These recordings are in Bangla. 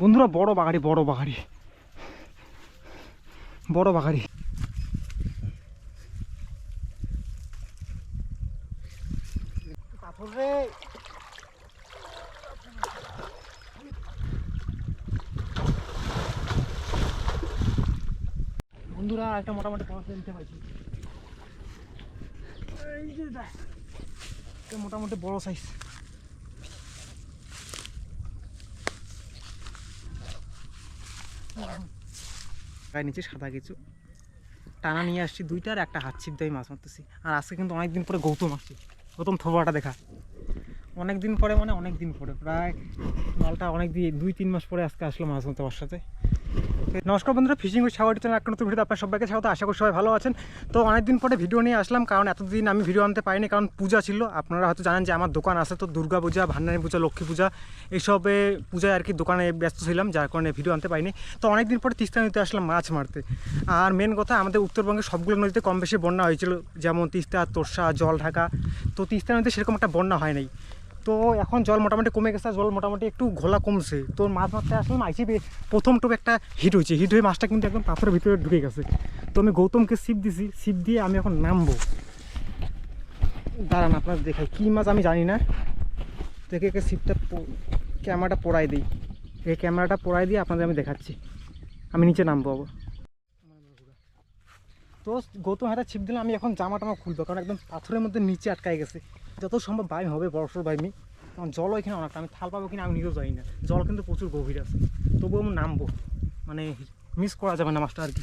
বন্ধুরা, বড় বাগাড়ি বড় বাগাড়ি। বড় বাগাড়ি। বন্ধুরা একটা মোটামুটি পড়াশোনা দিতে পারছি। মোটামুটি বড় সাইজ গায়ে নিচে সাদা কিছু। টানা নিয়ে আসছি দুইটার একটা হাত ছিপ দিয়ে মাছ মারতেছি। আর আজকে কিন্তু অনেকদিন পরে গৌতম আসছি। গৌতম থোবাটা দেখা। অনেক দিন পরে মানে অনেক দিন পরে। প্রায় মালটা অনেক দিয়ে দুই, তিন মাস পরে আজকে আসলো মাছ মারতে আমার সাথে। নমস্কার বন্ধুরা ফিশিং উইথ সাগর চ্যানেল নতুন ভিডিও আপনার সবাইকে স্বাগত। আশা করি সবাই ভালো আছেন। তো অনেকদিন পরে ভিডিও নিয়ে আসলাম, কারণ এতদিন আমি ভিডিও আনতে পারিনি, কারণ পূজা ছিল। আপনারা হয়তো জানেন যে আমার দোকান আছে তো, দুর্গা পূজা, ভান্ডারী পূজা, লক্ষ্মী পূজা, এইসবে পূজায় আর কি দোকানে ব্যস্ত ছিলাম, যার কারণে ভিডিও আনতে পারিনি। তো অনেকদিন পরে তিস্তা নদীতে আসলাম মাছ মারতে। আর মেন কথা, আমাদের উত্তরবঙ্গে সবগুলো নদীতে কম বেশি বন্যা হয়েছিল, যেমন তিস্তা, তোরসা জল ঢাকা তো তিস্তা নদীতে সেরকম একটা বন্যা হয় নাই। তো এখন জল মোটামুটি কমে গেছে, জল মোটামুটি একটু ঘোলা কমছে। তো মাছ মারতে আসলাম আইসি প্রথম টোপ একটা হিট হয়েছে। হিট হয়ে মাছটা কিন্তু একদম পাথরের ভিতরে ঢুকে গেছে। তো আমি গৌতমকে সিপ দিছি সিপ দিয়ে আমি এখন নামবো। দাঁড়ান আপনার দেখাই, কী মাছ আমি জানি না। দেখে একে সিপটা ক্যামেরাটা পড়াই দিই। এই ক্যামেরাটা পড়াই দিয়ে আপনাদের আমি দেখাচ্ছি। আমি নিচে নামবো আবার। তো গৌতম হাতে ছিপ দিলাম আমি এখন জামা টামা খুলবো কারণ একদম পাথরের মধ্যে নিচে আটকাই গেছে। যত সম্ভব বাইম হবে বড়সড় বাইমি কারণ জল এখানে অনেকটা আমি থাল পাবো কিনা আমি নিজেও জানি না। জল কিন্তু প্রচুর গভীর আছে। তবুও আমি নামবো। মানে মিস করা যাবে না মাছটা আর কি,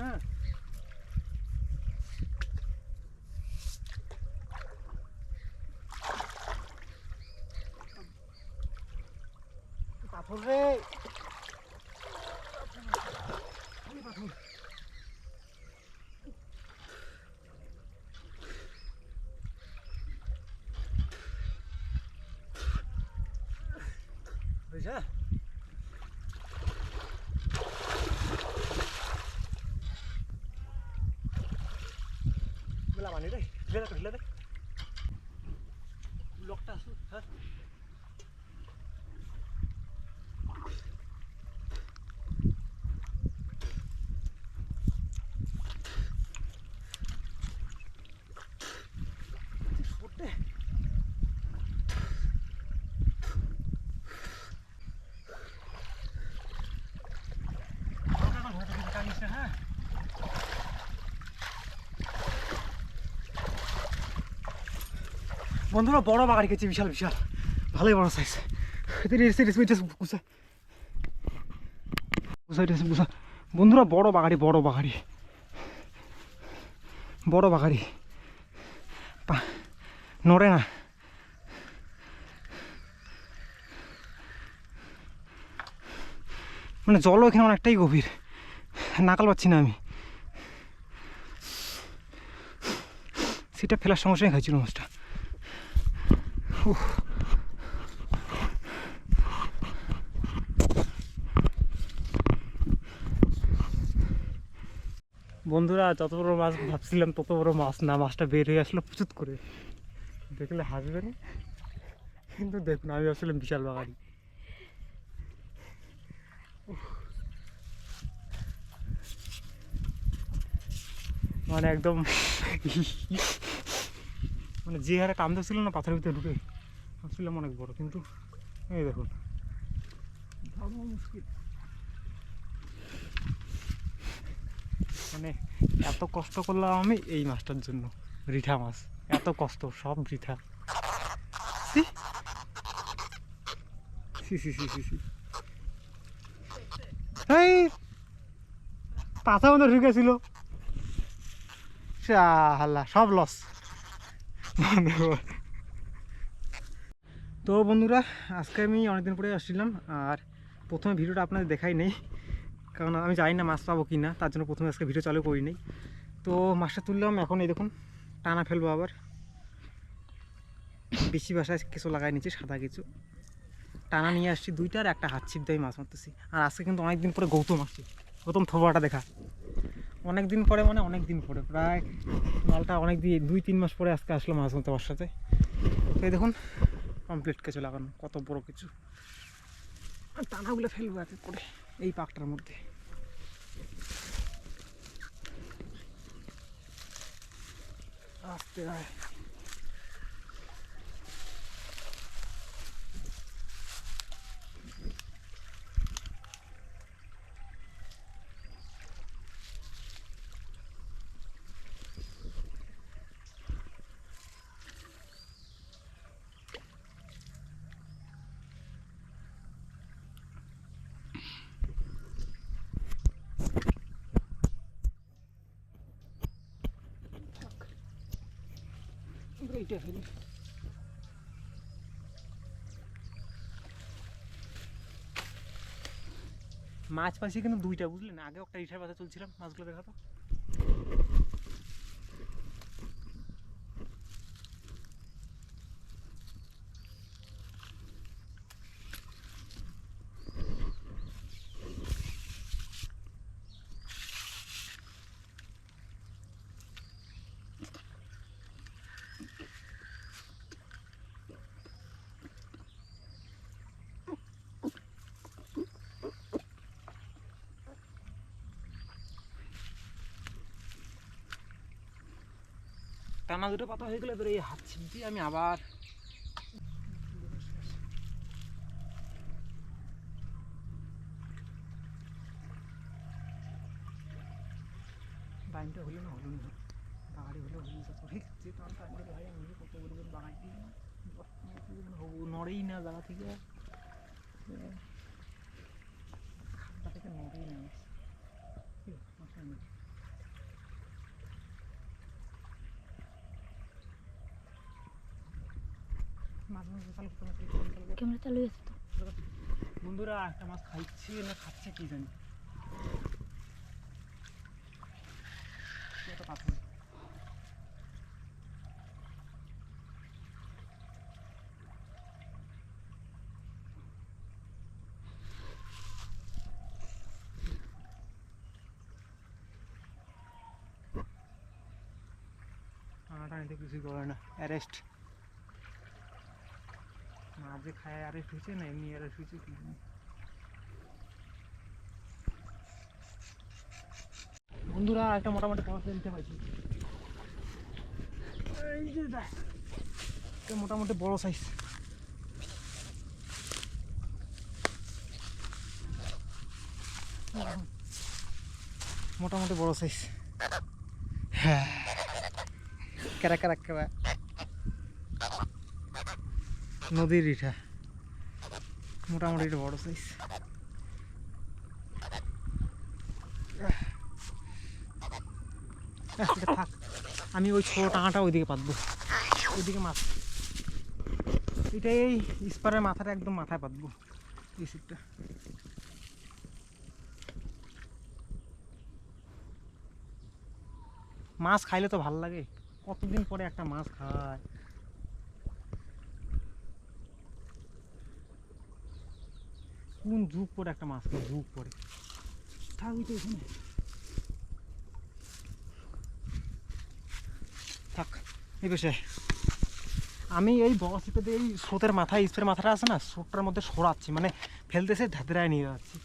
হ্যাঁ? পাথর রে পাথর বুঝা বেলা মানি রে ঢিলে দে ঢিলে দে লকটা আসু হ্যাঁ উঠতে হ্যাঁ বন্ধুরা, বড় বাগাড়ি খেয়েছি, বিশাল বিশাল। ভালোই বড় সাইজ বন্ধুরা, বড় বাগাড়ি বড় বাগাড়ি। বড় বাগাড়ি। নড়ে না। মানে জলও এখানে অনেকটাই গভীর। নাকাল পাচ্ছি না আমি। সেটা ফেলার সমস্যায় সঙ্গে খাইছিল মাছটা। বন্ধুরা, যত বড় মাছ ভাবছিলাম, তত বড় মাছ না, মাছটা বের হয়ে আসলো প্রচুর করে। দেখলে হাসবেন কিন্তু দেখুন, আমি ভাবছিলাম বিশাল বাগাড়ি। মানে একদম মানে যে হারে টান ছিল না পাথরের ভিতরে ঢুকে ভাবছিলাম অনেক বড় কিন্তু এই দেখুন। ভাবা মুশকিল। মানে এত কষ্ট করলাম আমি এই মাছটার জন্য রিঠা মাছ। এত কষ্ট সব বৃথা ছি ছি ছি ছি এই! পাথা মধ্যে ঢুকেছিল। হাল্লা সব লস তো বন্ধুরা, আজকে আমি অনেকদিন পরে আসছিলাম, আর প্রথমে ভিডিওটা আপনাদের দেখাই নেই, কারণ আমি জানি না মাছ পাবো কি না তার জন্য প্রথমে আজকে ভিডিও চালু করি নেই। তো মাছটা তুললাম, এখন এই দেখুন, টানা ফেলব আবার। বেশি বাসায় কিছু লাগাই নিচ্ছি সাদা কিছু। টানা নিয়ে আসছি দুইটা আর একটা হাত ছিপ দিয়ে মাছ মারতেছি। আর আজকে কিন্তু অনেকদিন পরে গৌতম আসছি। গৌতম থবাটা দেখা। অনেক দিন পরে মানে অনেক দিন পরে, প্রায় মালটা অনেক দিন দুই তিন মাস পরে আজকে আসলো মাছ মতো সাথে। তো এই দেখুন কমপ্লিট কিছু লাগানো, কত বড় কিছু। টানাগুলো ফেলব এক করে, এই পাকটার মধ্যে। আস্তে আয়। ফেলি। মাছ পাশে কিন্তু দুইটা বুঝলেন? আগে একটা রিসার পাশে চলছিলাম মাছগুলো দেখা টানা দুটো পাতা হয়ে গেলে এবার এই হাত ছিপ আমি আবার বাইনটা হলো না হলো না বাগাড়ি হলে হয়ে যেত ঠিক যে ভাই আমি কত দিই নড়েই না জায়গা থেকে খাতা থেকে নড়েই না কি, মাথায় নেই। মাঝে মাঝে চালু করতে হবে, চালু করতে হবে। ক্যামেরা চালু আছে তো। বন্ধুরা, একটা মাছ খাইছে না খাচ্ছে কি জানি। পাথর। কিছুই করে না। অ্যারেস্ট। যে খায়, আরে হয়েছে না, এমনি আরে হয়েছে কি। বন্ধুরা, একটা মোটামুটি পড়া ফেলতে পারছি এই যে মোটামুটি বড় সাইজ মোটামুটি বড় সাইজ হ্যাঁ। কেরা কেরা কেরা নদীর ইটা। মোটামুটি একটা বড় সাইজ থাক। আমি ওই ছোটো টাঙাটা ওইদিকে পাতবো। ওইদিকে মাছ। এটা এই স্পারের মাথাটা একদম মাথায় পাতবো সিটটা মাছ খাইলে তো ভালো লাগে। কতদিন পরে একটা মাছ খায়? কোন যুগ পরে একটা মাছ যুগ পরে থাকবি তো এখানে। থাক, এই বিষয়ে আমি এই বড় ছিপে এই স্রোতের মাথায় স্প্রে মাথাটা আছে না, স্রোতটার মধ্যে সরাচ্ছি মানে ফেলতেছে ধাতরায় নিয়ে যাচ্ছি।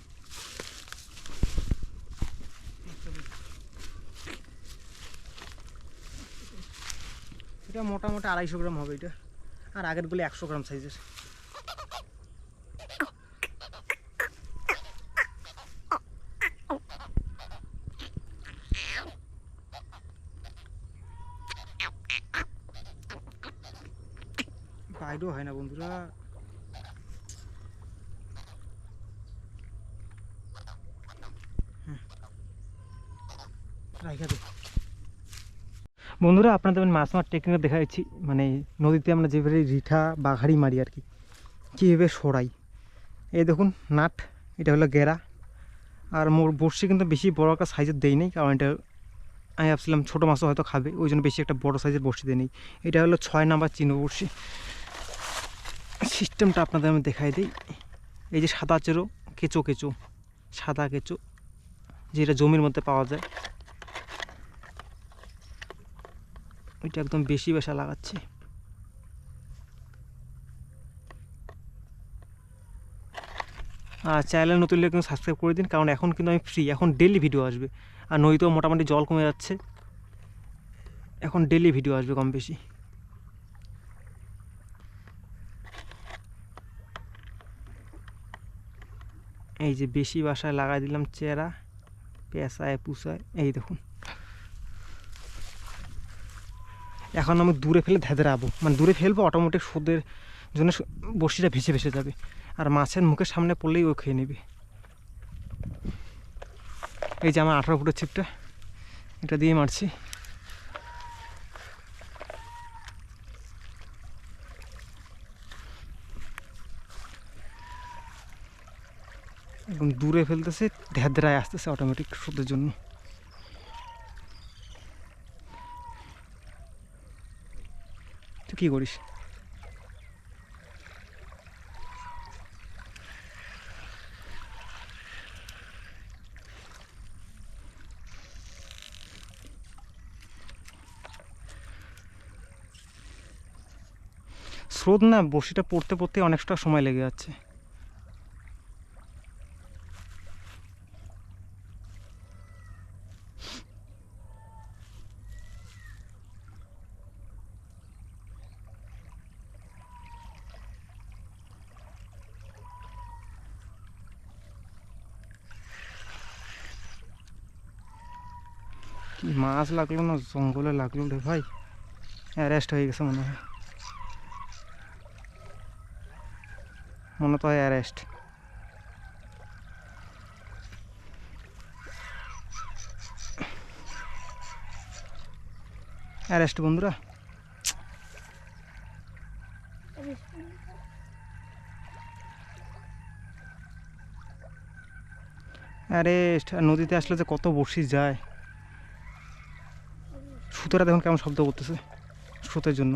এটা মোটামুটি আড়াইশো গ্রাম হবে এটা। আর আগেরগুলো একশো গ্রাম সাইজের। হয় না, বন্ধুরা? হ্যাঁ। বন্ধুরা, আপনাদের আমি মাছ মার টেকনিক দেখাচ্ছি মানে নদীতে আমরা যেভাবে রিঠা বাঘাড়ি মারি আর কি, কীভাবে সরাই। এই দেখুন, নাট, এটা হলো গেরা। আর মোর বড়শি কিন্তু বেশি বড় একটা সাইজের দেই নেই, কারণ এটা আমি ভাবছিলাম ছোটো মাছও হয়তো খাবে, ওই জন্য বেশি একটা বড় সাইজের বড়শি দেই নেই। এটা হলো ছয় নাম্বার চিনো বড়শি। সিস্টেমটা আপনাদের আমি দেখাই দিই। এই যে সাদা চেরো, কেঁচো কেঁচো, সাদা কেঁচো, যেটা জমির মধ্যে পাওয়া যায়। ওইটা একদম বেশি বেশা লাগাচ্ছে। আর চ্যানেলের নতুন কিন্তু সাবস্ক্রাইব করে দিন, কারণ এখন কিন্তু আমি ফ্রি এখন ডেলি ভিডিও আসবে। আর নইতেও মোটামুটি জল কমে যাচ্ছে। এখন ডেলি ভিডিও আসবে কম বেশি। এই যে বেশি বাসায় লাগাই দিলাম চেরা, পেঁচায় পুষায় এই দেখুন। এখন আমি দূরে ফেলে ধেদরাবো মানে দূরে ফেলব অটোমেটিক সুদের জন্য বড়শিটা ভেসে ভেসে যাবে। আর মাছের মুখের সামনে পড়লেই ও খেয়ে নেবে। এই যে আমার আঠারো ফুটের ছিপটা, এটা দিয়ে মারছি। একদম দূরে ফেলতেছে ধেদরায় আসতেছে অটোমেটিক সুদের জন্য। তুই কী করিস? স্রোত না, বসিটা পড়তে পড়তে অনেকটা সময় লেগে যাচ্ছে। মাছ লাগল না, জঙ্গলে লাগল রে ভাই। অ্যারেস্ট হয়ে গেছে মনে হয়। মনে তো হয় অ্যারেস্ট অ্যারেস্ট বন্ধুরা? অ্যারেস্ট নদীতে আসলে যে কত বসি যায়। সুতোটা দেখুন কেমন শব্দ করতেছে স্রোতের জন্য।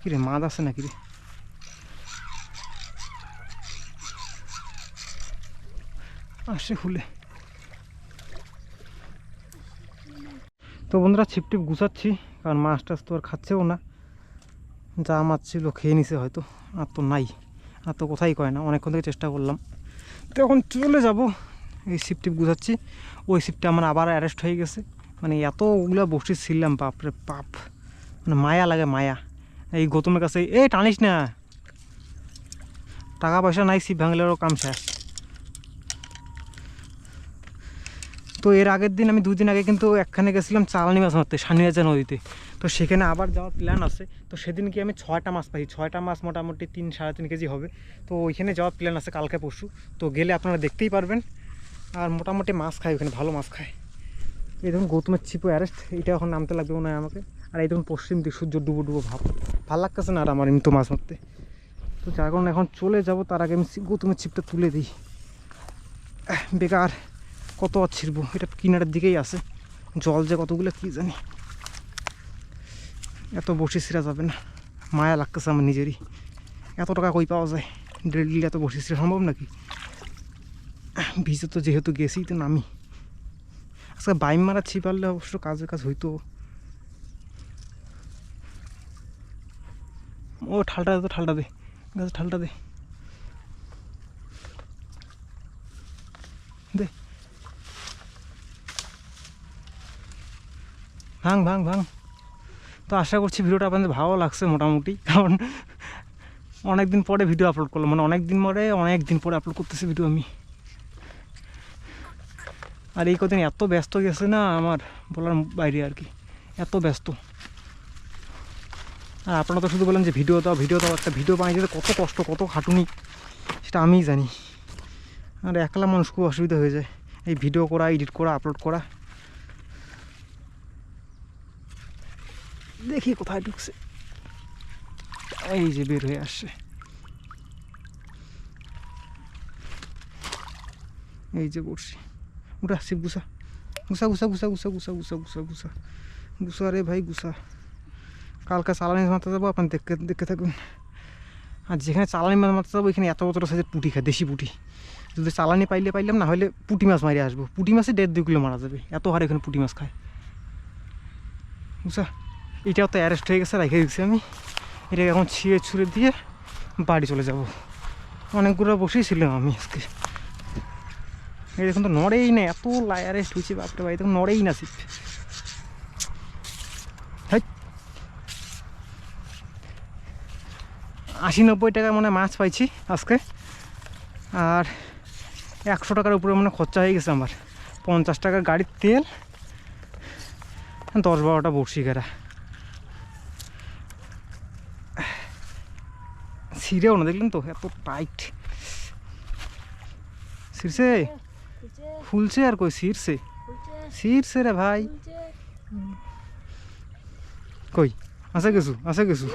কিরে, মাছ আছে নাকি রে? আসে খুলে তো বন্ধুরা, ছিপ টিপ গুছাচ্ছি, কারণ মাছ টাছ তো আর খাচ্ছেও না। যা মাছ ছিল খেয়ে নিছে হয়তো, আর তো নাই। আর তো কোথায় কয় না, অনেকক্ষণ থেকে চেষ্টা করলাম। তো এখন চলে যাব। এই ছিপ টিপ গুছাচ্ছি। ওই ছিপটা আমার আবার অ্যারেস্ট হয়ে গেছে। মানে এতগুলা বসে ছিলাম, বাপরে বাপ। মানে মায়া লাগে মায়া। এই গৌতমের কাছে এ টানিস না। টাকা পয়সা নাই ছিপ ভাঙলেও কাম শেষ। তো এর আগের দিন আমি দুদিন আগে কিন্তু একখানে গেছিলাম চালানি মাছ মারতে, সানিয়াজা নদীতে। তো সেখানে আবার যাওয়ার প্ল্যান আছে। তো সেদিন কি আমি ছয়টা মাছ পাই। ছয়টা মাছ মোটামুটি তিন, সাড়ে তিন কেজি হবে। তো ওইখানে যাওয়ার প্ল্যান আছে কালকে পরশু। তো গেলে আপনারা দেখতেই পারবেন। আর মোটামুটি মাছ খায় ওখানে, ভালো মাছ খায়। এই ধরুন গৌতমের ছিপো অ্যারেস্ট এটা এখন নামতে লাগবে মনে হয় আমাকে। আর এই ধরুন পশ্চিম দিক, সূর্য ডুবো ডুবো ভাব। ভালো লাগতেছে না আর আমার এমনি মাছ মারতে। তো যার কারণে এখন চলে যাব। তার আগে আমি গৌতমের ছিপটা তুলে দিই। বেকার। কত আর ছিড়বো এটা কিনারের দিকেই আছে। জল যে কতগুলো, কি জানি। এত বসে ছিঁড়া যাবে না। মায়া লাগতেছে আমার নিজেরই। এত টাকা কই পাওয়া যায়? ডেলি এত বসে ছিঁড়া সম্ভব নাকি? ভিজে তো যেহেতু গেছি, তো নামি। আজকে বাইম মারা ছি পারলে অবশ্য কাজের কাজ হইতো। ও, ঠালটা তো, ঠালটা দে। গাছ ঠালটা দে। দে। ভাঙ ভাঙ ভাঙ। তো আশা করছি ভিডিওটা আপনাদের ভালো লাগছে মোটামুটি, কারণ অনেক দিন পরে ভিডিও আপলোড করলাম মানে অনেক দিন পরে অনেক দিন পরে আপলোড করতেছি ভিডিও আমি। আর এই কদিন এত ব্যস্ত গেছে না, আমার বলার বাইরে আর কি, এত ব্যস্ত। আর আপনারা তো শুধু বললেন যে ভিডিও দাও ভিডিও দাও, একটা ভিডিও বানিয়ে দিতে কত কষ্ট, কত খাটুনি, সেটা আমিই জানি। আর একলা মানুষ খুব অসুবিধা হয়ে যায়, এই ভিডিও করা এডিট করা আপলোড করা। দেখি কোথায় ঢুকছে। এই যে বের হয়ে আসছে। এই যে বসছি উঠা, শিব, গুসা। গুসা গুসা গুসা গুসা গুসা গুসা গুসা গুসা। গুসা রে ভাই, গুসা। কালকে চালানি মারতে যাব আপনার দেখতে দেখতে থাকুন। আর যেখানে চালানি মাছ মারতে যাব ওইখানে এত বড় সাইজের পুঁটি খায়, দেশি পুঁটি। যদি চালানি পাইলে পাইলাম, না হলে পুঁটি মাছ মারি আসব। পুঁটি মাছে দেড় দুই কিলো মারা যাবে। এত হারে এখানে পুঁটি মাছ খায়। বুঝছা এটাও তো অ্যারেস্ট হয়ে গেছে, রেখে দিচ্ছি আমি। এটাকে এখন ছিঁড়ে ছুঁড়ে দিয়ে বাড়ি চলে যাব। অনেকগুলো বসেই ছিলাম আমি আজকে। দেখুন তো, নড়েই না, এত অ্যারেস্ট হয়েছে, বাপরে ভাই দেখুন নড়েই না সিপ আশি নব্বই টাকা মানে মাছ পাইছি আজকে। আর একশো টাকার উপরে মানে খরচা হয়ে গেছে আমার। পঞ্চাশ টাকার গাড়ির তেল, দশ বারোটা বড়শি গেরা ছিঁড়েও না দেখলেন তো? এত টাইট ছিঁড়ছে? ফুলছে। আর কই ছিঁড়ছে? ছিঁড়ছে রে ভাই। কই? আছে কিছু? আছে কিছু?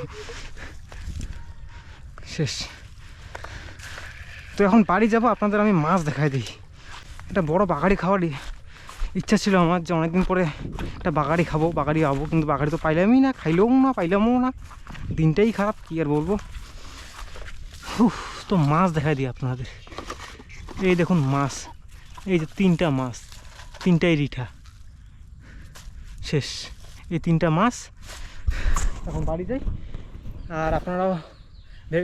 শেষ। তো এখন বাড়ি যাব আপনাদের আমি মাছ দেখাই দিই। একটা বড় বাগাড়ি খাওয়ার ই- ইচ্ছা ছিল আমার যে অনেকদিন পরে একটা বাগাড়ি খাব বাগাড়ি খাব কিন্তু বাগাড়ি তো পাইলামই না খাইলেও না পাইলামও না। দিনটাই খারাপ কী আর বলব? তো মাছ দেখাই দিই আপনাদের। এই দেখুন মাছ, এই যে তিনটা মাছ, তিনটাই রিঠা। শেষ, এই তিনটা মাছ। এখন বাড়ি যাই। আর আপনারাও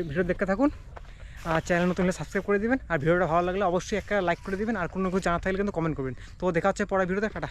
ভিডিও দেখতে থাকুন। আর চ্যানেল নতুন হলে সাবস্ক্রাইব করে দেবেন। আর ভিডিওটা ভালো লাগলে অবশ্যই একটা লাইক করে দিবেন। আর কোনো কিছু জানা থাকলে কিন্তু কমেন্ট করবেন। তো দেখা হচ্ছে পরের ভিডিওতে। টাটা।